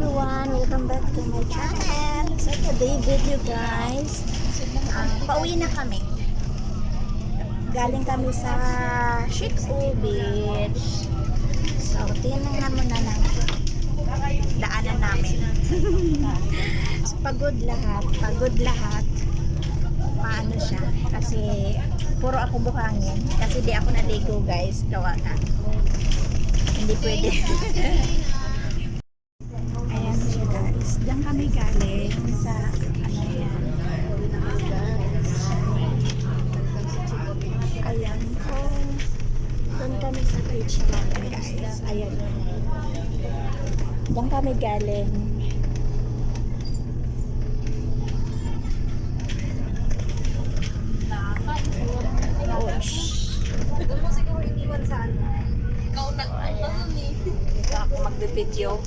everyone! Welcome back to my channel! So today video guys, ah, pauwi na kami. Galing kami sa Shiksu Beach. So tinangan mo na lang daanan namin. so, pagod lahat, pagod lahat. Paano siya? Kasi puro ako buhangin. Kasi di ako naligo guys. Gawa na. Hindi pwede. Diyan kami galing sa ano yan. Ayan po. Doon kami sa beach namin guys. Ayan. Diyan kami galing. Oh, ano. Ikaw nagpunta dun eh. Dito ako magbe-video.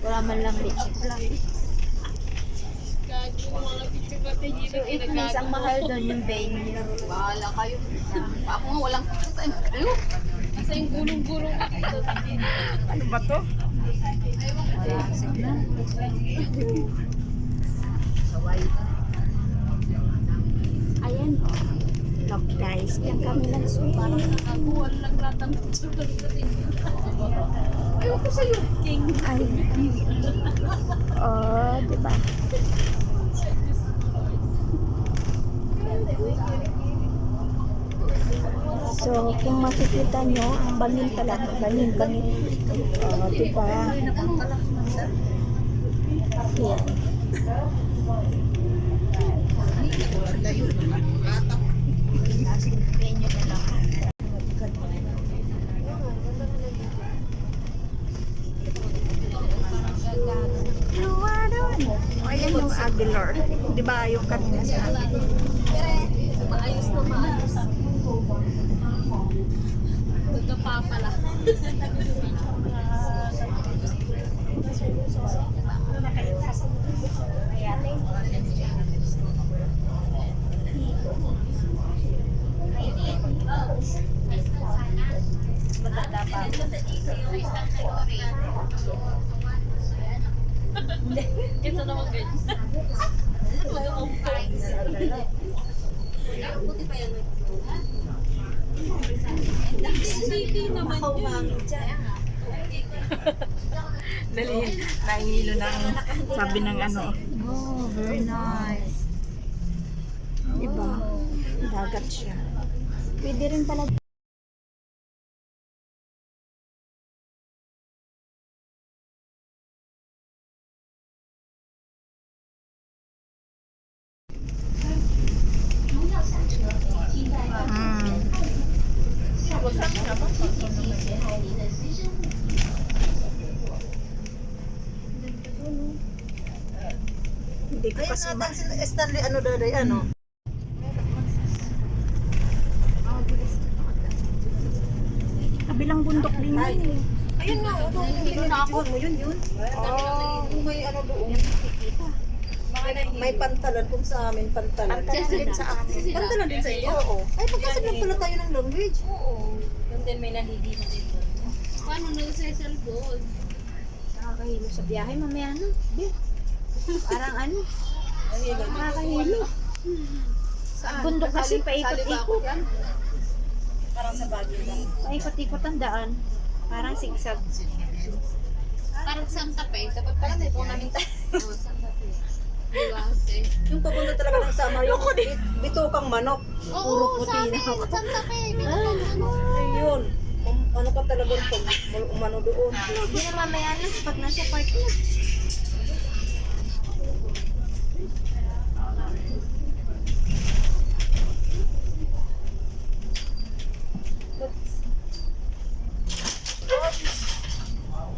Wala man lang lipstick lang. Gagi mo mga picture natin yun. So, it means ang mahal doon yung venue. Bahala kayo. Ako nga walang kita. Ayun. Nasa yung gulong-gulong ka dito. Ano ba to? Ayan. Look guys, yan kami lang Parang nakakuhan lang lahat ng picture natin. Ayoko sa'yo. King. Ay. Oh, di ba? So, kung makikita nyo, ang bangin talaga. Bangin, bangin. Oh, di ba? Yan. O, ayan yung Aguilar. Di ba yung kanina sa Maayos na maayos. Pala. Kesa naman ganyan. Buti pa yan. City naman yun. Dali, nahihilo ng sabi ng ano. Oh, very nice. Diba? Dagat siya. Pwede rin pala Hindi ko kasi ma- Stanley ano daday ano? Kabilang bundok din yun eh. Ayun nga, ano, hindi na ako yun yun. Oh, may ano doon. May pantalan kung sa amin pantalan. Pantalan din sa amin. Pantalan din sa iyo. Oo. Ay pagkasab lang pala tayo ng language. Oo. Yung din may nahihilo dito. Paano na sa cellphone? Nakakahilo sa biyahe mamaya no? Di. Parang ano? Nakakahilo. Bundok kasi paikot-ikot. Parang sa Baguio lang. Paikot-ikot ang daan. Parang sigsag. Parang Santa Fe. Dapat pala may po namin tayo. Diba? Okay. Yung papunta talaga ng Samar yung bit- bitukang manok. Oo, sa amin. Santa Fe. Binutan ano. Ayun. Um, ano ka talaga pag umano doon. Hindi na mamaya na pag nasa park na.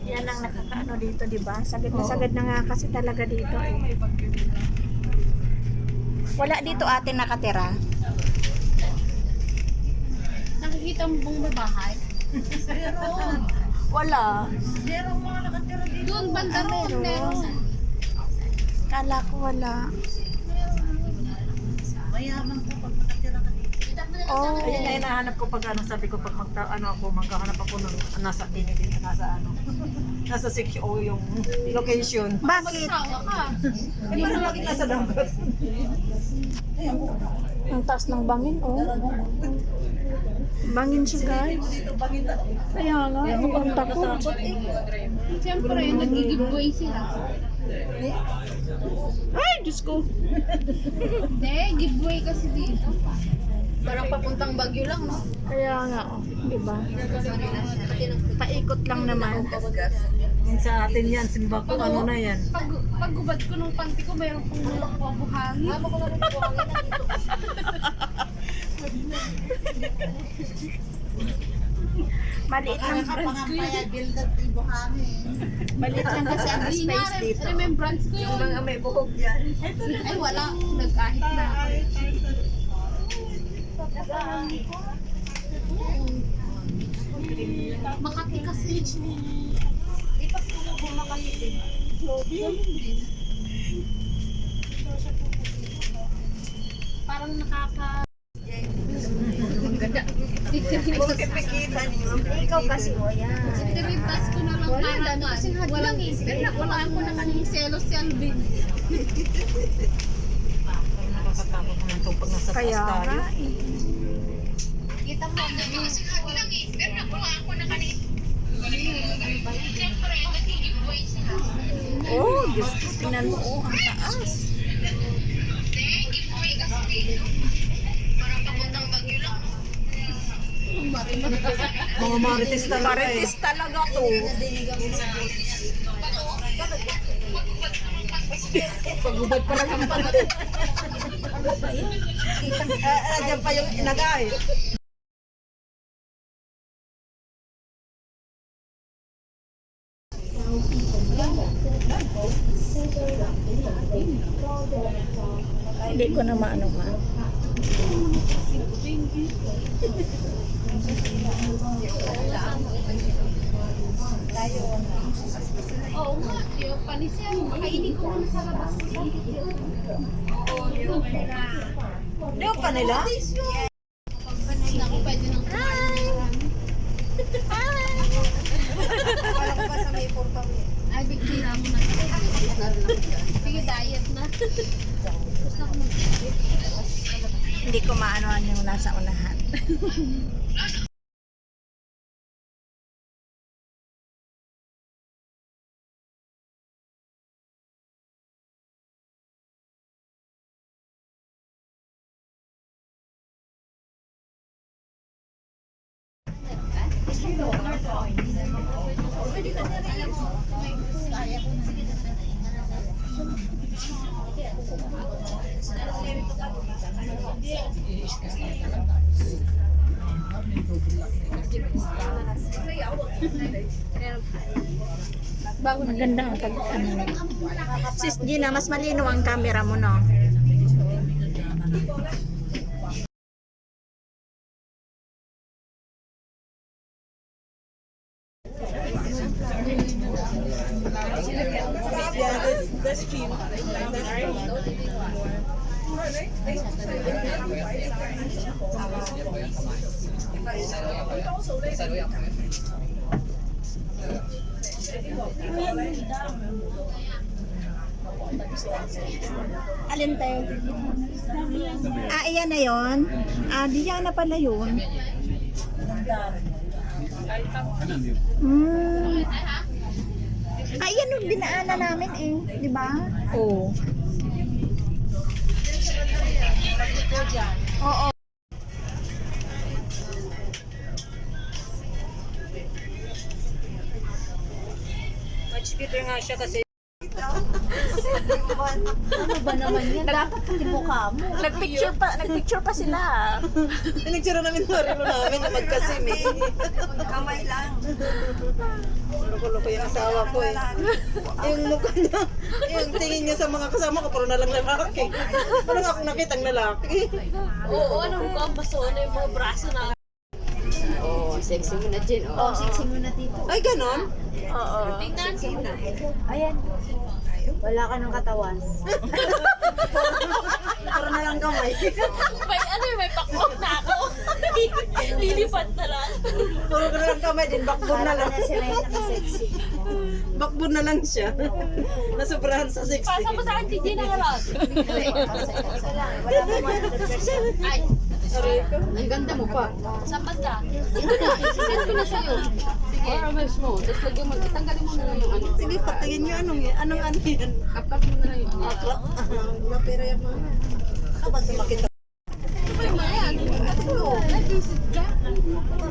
Yan ang nakakaano dito, di ba? Sagad na sagad na nga kasi talaga dito eh. Wala dito atin nakatira. Nakikita mo bang may bahay? Wala. Meron mga nakatira dito. Doon, banda Ah, roon. meron. Meron. Kala ko wala. Mayaman ka pag nakatira ka dito. Oh. Ayun na hinahanap ko pag ano, sabi ko pag magta, ano ako, maghahanap ako ng nasa Binibin, nasa ano, nasa 6O yung location. Bakit? Eh, parang lagi nasa dagat. Ang taas ng bangin, oh. Bangin siya, guys. Kaya nga, ang takot. Siyempre, nag-giveaway sila. Ay, Diyos ko. Hindi, giveaway kasi dito. Parang papuntang Bagyo lang, no? Kaya nga, oh. Diba? Paikot lang naman. Yung sa atin yan, simba ko, ano na yan. Pag, paggubad ko ng panty ko, mayroon pong buhangin. Maliit lang. Maliit lang kasi ang space dito. remembrance ko yun. may buhok yan. Ay, wala. Nag-ahit na ako. Makati kasi. Di pa po Makati. Parang nakaka... Ang ganda. Ikaw kasi, oh, yan. Tinitas ko na lang wala, kasing hadlang eh. Pero wala ako na selos si Alvin. Nakakatakot naman ito pag nasa Kaya nga, eh. Oh, Diyos ko, tingnan mo, oh, ang taas. Mga marites talaga eh. Marites talaga to. Pagubad pa lang ang panat. Ah, Diyan pa yung inagay. Hindi ko na maano ma. Oo nga, yung panisyan. Makainin ko muna sa labas. Di ba pa nila? Pag panis ako, pwede nang kumain. Wala ko pa sa may portang Ay, bigtira mo na. Sige, diet na. Hindi ko maanoan yung nasa unahan. Maganda ang pag ano. Sis Gina, mas malino ang camera mo, no? Alin tayo? Ah, iyan na yon. Ah, di yan na pala yun. Hmm. Ah, yan yung dinaanan namin eh. Di ba? Oo. Oo. Nga siya kasi Ano ba naman yan? Dapat hindi mukha mo. Nagpicture pa, nagpicture pa sila. Pinagtsura namin marilo namin na magkasim eh. Kamay lang. Loko-loko yung asawa ko eh. Yung mukha niya, yung tingin niya sa mga kasama ko, puro na lang lalaki. Ano nga akong nakita ang lalaki? Oo, ano ko ang baso na yung mga braso na. Oo, oh, sexy mo na Jen. Oo, oh, sexy mo na tito. Ay, ganon? Oo. Tingnan. Ayan. Wala ka ng katawan. Puro na lang kamay. May ano, may pakpok na ako. Lilipat na lang. Puro ko lang kamay din, bakbon na lang. sila yung nakasexy. Bakbon na lang siya. Nasubrahan sa sexy. Pasa mo sa akin, TJ na lang. Wala mo 100%. Ay, ko. ang ganda mo pa. Saan ba ka? Sisend ko na sa'yo. Sige. Or mas mo. Tapos lagyan mo, itanggalin mo na lang yung ano. Sige, patingin nyo anong yan. Anong ano yan? Kapkat mo na lang yung ano. Aklap. Mapira yan mga. Ah, ba't makita?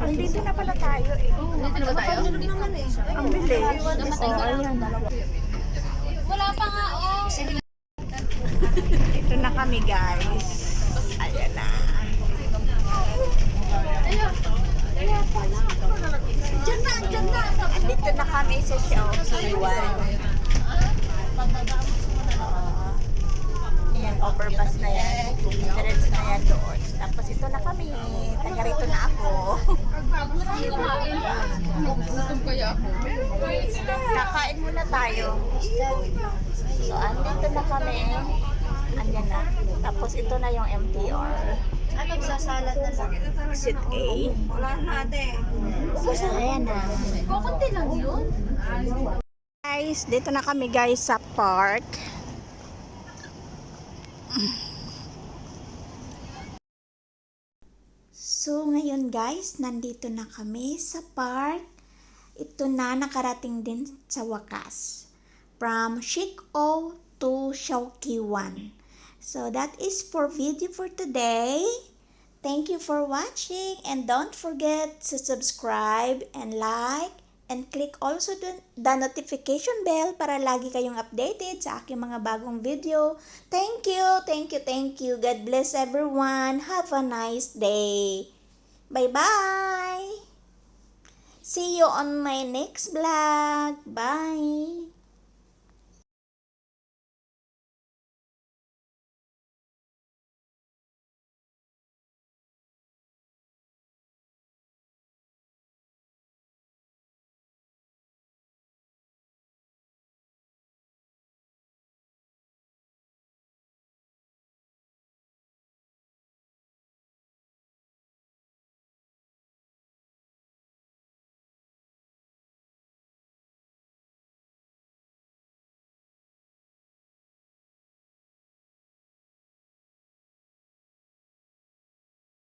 Nandito na pala tayo eh. Dito na ba tayo? Ang bilis. Oh, ayan. Wala pa nga, oh. Ito na kami guys. Ayan na. Diyan na, diyan na. Andito na kami sa Xiaoqi 1. Ayan, overpass na yan. Diretso na yan doon. Tapos ito na kami. Taga rito na ako. Gutom kaya ako. Kakain muna tayo. So, andito na kami. Andyan na. Tapos ito na yung MTR. Anong sasalat na sa Exit A. Wala na ate. Ayan na. Kukunti lang yun. Guys, dito na kami guys sa park. So, ngayon guys, nandito na kami sa park. Ito na nakarating din sa wakas. From Shik-O to Xiaoqi-1. So, that is for video for today. Thank you for watching and don't forget to subscribe and like and click also the, notification bell para lagi kayong updated sa aking mga bagong video. Thank you, thank you, thank you. God bless everyone. Have a nice day. Bye-bye. See you on my next vlog. Bye.